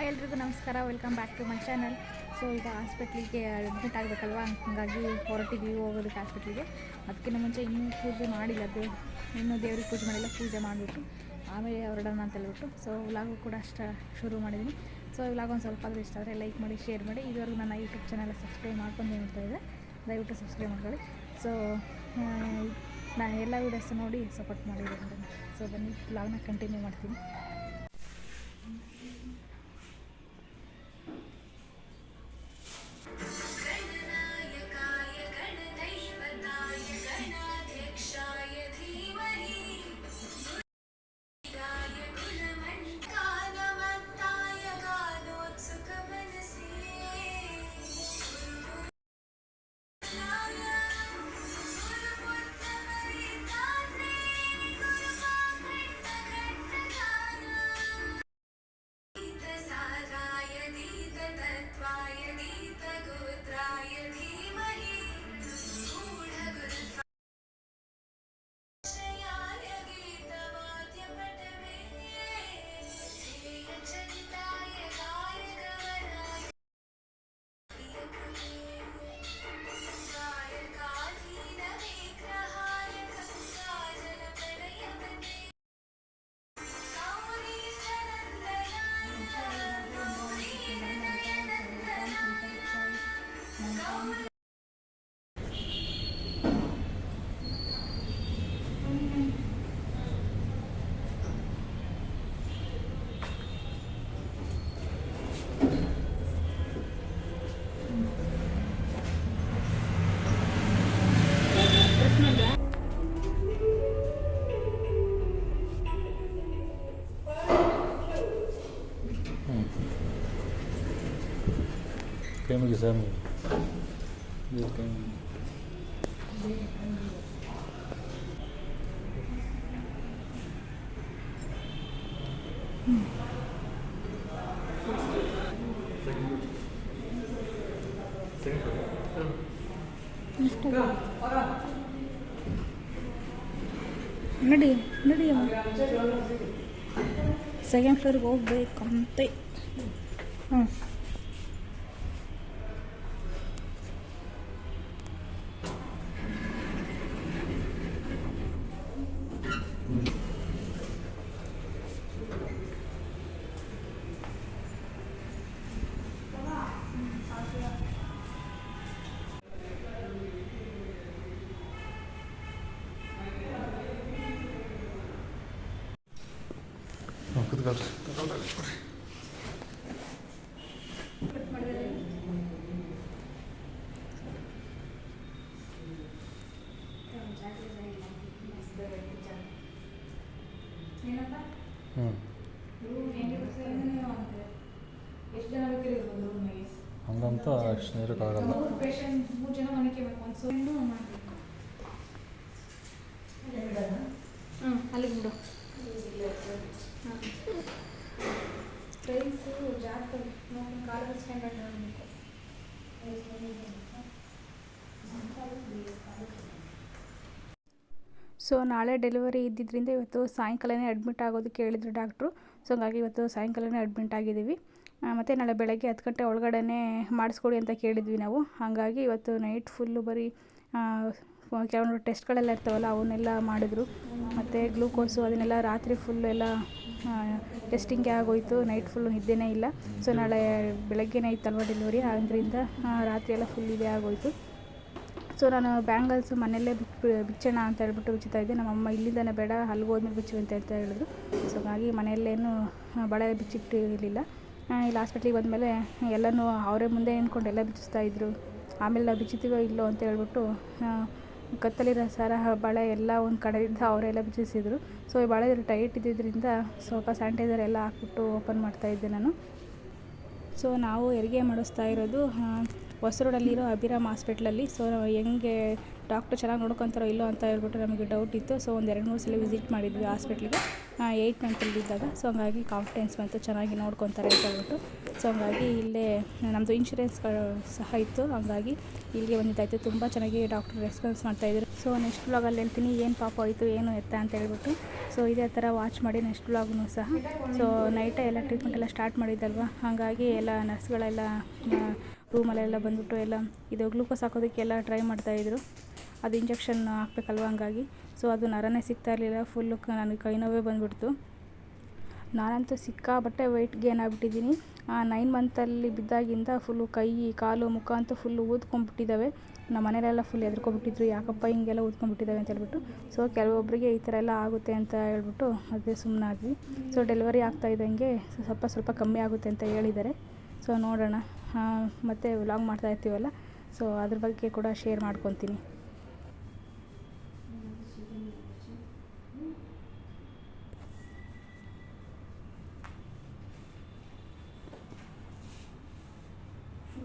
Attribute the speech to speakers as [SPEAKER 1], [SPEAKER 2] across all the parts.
[SPEAKER 1] Hi ಎಲ್ರಿಗೂ ನಮಸ್ಕಾರ welcome back to my channel so ಈಗ ಹಾಸ್ಪಿಟ್ಲಿಗೆ ಅಡ್ಮಿಟ್ ಆಗಬೇಕಲ್ವಾ? ಹಾಗಾಗಿ ಹೊರಟಿದ್ವಿ, ಹೋಗೋದಕ್ಕೆ ಹಾಸ್ಪಿಟ್ಲಿಗೆ ಅದಕ್ಕಿಂತ ಮುಂಚೆ ಇನ್ನೂ ಪೂಜೆ ಮಾಡಿಲ್ಲ ಅದು ಇನ್ನೂ ದೇವ್ರಿಗೆ ಪೂಜೆ ಮಾಡಿಲ್ಲ, ಪೂಜೆ ಮಾಡಿಬಿಟ್ಟು ಆಮೇಲೆ ಹೊರಡೋಣ ಅಂತ ಹೇಳ್ಬಿಟ್ಟು. ಸೊ ವ್ಲಾಗು ಕೂಡ ಅಷ್ಟು ಶುರು ಮಾಡಿದ್ದೀನಿ ಸೊ ವ್ಲಾಗ್ ಒಂದು ಸ್ವಲ್ಪ ಆದರೂ ಇಷ್ಟ ಆದರೆ ಲೈಕ್ ಮಾಡಿ ಶೇರ್ ಮಾಡಿ. ಇದುವರೆಗೂ ನನ್ನ ಯೂಟ್ಯೂಬ್ ಚಾನಲ್ ಸಬ್ಸ್ಕ್ರೈಬ್ ಮಾಡ್ಕೊಂಡು ನೋಡ್ತಾ ಇದೆ, ದಯವಿಟ್ಟು ಸಬ್ಸ್ಕ್ರೈಬ್ ಮಾಡ್ಕೊಳ್ಳಿ. ಸೊ ನಾನು ಎಲ್ಲ ವೀಡಿಯೋಸ್ ನೋಡಿ ಸಪೋರ್ಟ್ ಮಾಡಿದ್ದೀನಿ ಸೊ ಬನ್ನಿ ವ್ಲಾಗ್ನ ಕಂಟಿನ್ಯೂ ಮಾಡ್ತೀನಿ.
[SPEAKER 2] ಕೈ ಮುಗಿ ಸರ್ ದೇವ್ರ ಕೈ ಮುಗಿ
[SPEAKER 1] ನಡಿ ನಡಿ ಸೆಕೆಂಡ್ ಫ್ಲೋರ್ಗೆ ಹೋಗ್ಬೇಕಂತೆ ಹ್ಞೂ
[SPEAKER 2] ಕುತ್ಕೊಳ್ರಿ ಹಂಗಂತ ಅಷ್ಟು
[SPEAKER 1] ಹ್ಞೂ ಅಲ್ಲಿಗೆ ಬಿಡು. ಜಾಸ್ತಿ ನಮ್ಮ ಸೊ ನಾಳೆ ಡೆಲಿವರಿ ಇದ್ದಿದ್ದರಿಂದ ಇವತ್ತು ಸಾಯಂಕಾಲನೇ ಅಡ್ಮಿಟ್ ಆಗೋದಕ್ಕೆ ಹೇಳಿದ್ರು ಡಾಕ್ಟ್ರು ಸೊ ಹಾಗಾಗಿ ಇವತ್ತು ಸಾಯಂಕಾಲನೇ ಅಡ್ಮಿಟ್ ಆಗಿದ್ದೀವಿ. ಮತ್ತು ನಾಳೆ ಬೆಳಗ್ಗೆ ಹತ್ತು ಗಂಟೆ ಒಳಗಡೆ ಮಾಡಿಸ್ಕೊಡಿ ಅಂತ ಕೇಳಿದ್ವಿ ನಾವು. ಹಾಗಾಗಿ ಇವತ್ತು ನೈಟ್ ಫುಲ್ಲು ಬರೀ ಕೆಲವೊಂದು ಟೆಸ್ಟ್ಗಳೆಲ್ಲ ಇರ್ತಾವಲ್ಲ, ಅವನ್ನೆಲ್ಲ ಮಾಡಿದ್ರು. ಮತ್ತು ಗ್ಲೂಕೋಸು ಅದನ್ನೆಲ್ಲ ರಾತ್ರಿ ಫುಲ್ ಎಲ್ಲ ಟೆಸ್ಟಿಂಗ್ಗೆ ಆಗೋಯಿತು ನೈಟ್ ಫುಲ್ಲು ನಿದ್ದೆನೇ ಇಲ್ಲ. ಸೊ ನಾಳೆ ಬೆಳಗ್ಗೆನೇ ಇತ್ತಲ್ವ ಡೆಲಿವರಿ ಆದ್ದರಿಂದ ರಾತ್ರಿ ಎಲ್ಲ ಫುಲ್ ಇದೇ, ಆಗೋಯಿತು. ಸೊ ನಾನು ಬ್ಯಾಂಗಲ್ಸ್ ಮನೆಯಲ್ಲೇ ಬಿಟ್ಟು ಬಿಚ್ಚೋಣ ಅಂತ ಹೇಳ್ಬಿಟ್ಟು ಬಿಚ್ಚುತ್ತಾ ಇದ್ದೆ. ನಮ್ಮಮ್ಮ ಇಲ್ಲಿಂದನೇ ಬೇಡ, ಅಲ್ಲಿಗೆ ಹೋದ್ಮೇಲೆ ಬಿಚ್ಚು ಅಂತ ಹೇಳ್ತಾ ಹೇಳಿದ್ರು. ಸೊ ಹಾಗಾಗಿ ಮನೆಯಲ್ಲೇನು ಬಳೆ ಬಿಚ್ಚಿಟ್ಟು ಇರಲಿಲ್ಲ ಇಲ್ಲಿ ಹಾಸ್ಪಿಟ್ಲಿಗೆ ಬಂದಮೇಲೆ ಎಲ್ಲನೂ ಅವರೇ ಮುಂದೆ ನಿಂತ್ಕೊಂಡು ಎಲ್ಲ ಬಿಚ್ಚಿಸ್ತಾ ಇದ್ದರು ಆಮೇಲೆ ನಾವು ಬಿಚ್ಚುತ್ತೀವೋ ಇಲ್ಲೋ ಅಂತ ಹೇಳ್ಬಿಟ್ಟು ಕತ್ತಲಿರೋ ಸರ ಬಳೆ ಎಲ್ಲ ಒಂದು ಕಡೆಯಿಂದ ಅವರೆಲ್ಲ ಬಿಚ್ಚಿಸಿದ್ರು. ಸೊ ಈ ಬಳೆ ಟೈಟ್ ಇದ್ದಿದ್ದರಿಂದ ಸ್ವಲ್ಪ ಸ್ಯಾನಿಟೈಸರ್ ಎಲ್ಲ ಹಾಕ್ಬಿಟ್ಟು ಓಪನ್ ಮಾಡ್ತಾಯಿದ್ದೆ ನಾನು. ಸೊ ನಾವು ಹೆರಿಗೆ ಮಾಡಿಸ್ತಾ ಇರೋದು ಹೊಸರೋಡಲ್ಲಿರೋ ಅಭಿರಾಮ್ ಹಾಸ್ಪಿಟ್ಲಲ್ಲಿ. ಸೊ ಹೆಂಗೆ ಡಾಕ್ಟರ್ ಚೆನ್ನಾಗಿ ನೋಡ್ಕೊತಾರೋ ಇಲ್ಲೋ ಅಂತ ಹೇಳ್ಬಿಟ್ಟು ನಮಗೆ ಡೌಟ್ ಇತ್ತು. ಸೊ ಒಂದು ಎರಡು ಮೂರು ಸಲ ವಿಸಿಟ್ ಮಾಡಿದ್ವಿ ಹಾಸ್ಪಿಟ್ಲಿಗೆ ಏಯ್ಟ್ ಮಂತಲ್ಲಿದ್ದಾಗ ಸೊ ಹಂಗಾಗಿ ಕಾನ್ಫಿಡೆನ್ಸ್ ಬಂತು, ಚೆನ್ನಾಗಿ ನೋಡ್ಕೊತಾರೆ ಅಂತ ಹೇಳ್ಬಿಟ್ಟು. ಸೊ ಹಾಗಾಗಿ ಇಲ್ಲೇ ನಮ್ಮದು ಇನ್ಶೂರೆನ್ಸ್ಗಳು ಸಹ ಇತ್ತು. ಹಾಗಾಗಿ ಇಲ್ಲಿಗೆ ಬಂದಿದ್ದಾಯಿತು ತುಂಬ ಚೆನ್ನಾಗಿ ಡಾಕ್ಟರ್ ರೆಸ್ಪಾನ್ಸ್ ಮಾಡ್ತಾಯಿದ್ರು ಸೊ ನೆಕ್ಸ್ಟ್ ವ್ಲಾಗಲ್ಲಿ ಹೇಳ್ತೀನಿ. ಏನು ಪಾಪ ಆಯಿತು ಏನು ಎತ್ತ ಅಂತ ಹೇಳ್ಬಿಟ್ಟು. ಸೊ ಇದೇ ಥರ ವಾಚ್ ಮಾಡಿ ನೆಕ್ಸ್ಟ್ ವ್ಲಾಗ್ನು ಸಹ. ಸೊ ನೈಟೇ ಎಲ್ಲ ಟ್ರೀಟ್ಮೆಂಟ್ ಎಲ್ಲ ಸ್ಟಾರ್ಟ್ ಮಾಡಿದ್ದಲ್ವ? ಹಾಗಾಗಿ ಎಲ್ಲ ನರ್ಸ್ಗಳೆಲ್ಲ ರೂಮಲ್ಲೆಲ್ಲ ಬಂದ್ಬಿಟ್ಟು ಎಲ್ಲ ಇದು ಗ್ಲೂಕೋಸ್ ಹಾಕೋದಕ್ಕೆಲ್ಲ ಟ್ರೈ ಮಾಡ್ತಾಯಿದ್ರು ಅದು ಇಂಜೆಕ್ಷನ್ ಹಾಕ್ಬೇಕಲ್ವ ಹಂಗಾಗಿ? ಸೊ ಅದು ನರನೇ ಸಿಗ್ತಾ ಇರಲಿಲ್ಲ. ಫುಲ್ಲು ನನಗೆ ಕೈ ನೋವೇ ಬಂದುಬಿಡ್ತು. ನಾನಂತೂ ಸಿಕ್ಕಾಬಟ್ಟೆ ವೆಯ್ಟ್ ಗೇನ್ ಆಗಿಬಿಟ್ಟಿದ್ದೀನಿ. ನೈನ್ ಮಂತಲ್ಲಿ ಬಿದ್ದಾಗಿಂದ ಫುಲ್ಲು ಕೈ, ಕಾಲು, ಮುಖ ಅಂತೂ ಫುಲ್ಲು ಊದ್ಕೊಂಡ್ಬಿಟ್ಟಿದ್ದಾವೆ. ನಮ್ಮ ಮನೆಯಲ್ಲೆಲ್ಲ ಫುಲ್ ಎದ್ಕೊಂಡ್ಬಿಟ್ಟಿದ್ರು ಯಾಕಪ್ಪ ಹಿಂಗೆಲ್ಲ ಊದ್ಕೊಂಡ್ಬಿಟ್ಟಿದ್ದಾವೆ ಅಂತ ಹೇಳ್ಬಿಟ್ಟು. ಸೊ ಕೆಲವೊಬ್ಬರಿಗೆ ಈ ಥರ ಎಲ್ಲ ಆಗುತ್ತೆ ಅಂತ ಹೇಳ್ಬಿಟ್ಟು ಅದೇ ಸುಮ್ಮನಾದ್ವಿ ಸೊ ಡೆಲಿವರಿ ಆಗ್ತಾ ಇದ್ದಂಗೆ ಸ್ವಲ್ಪ ಸ್ವಲ್ಪ ಕಮ್ಮಿ ಆಗುತ್ತೆ ಅಂತ ಹೇಳಿದ್ದಾರೆ. ಸೊ ನೋಡೋಣ. ಮತ್ತು ವ್ಲಾಗ್ ಮಾಡ್ತಾ ಇರ್ತೀವಲ್ಲ? ಸೊ ಅದ್ರ ಬಗ್ಗೆ ಕೂಡ ಶೇರ್ ಮಾಡ್ಕೊತೀನಿ.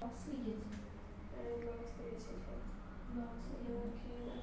[SPEAKER 3] Box we get. And box we get. Box we get.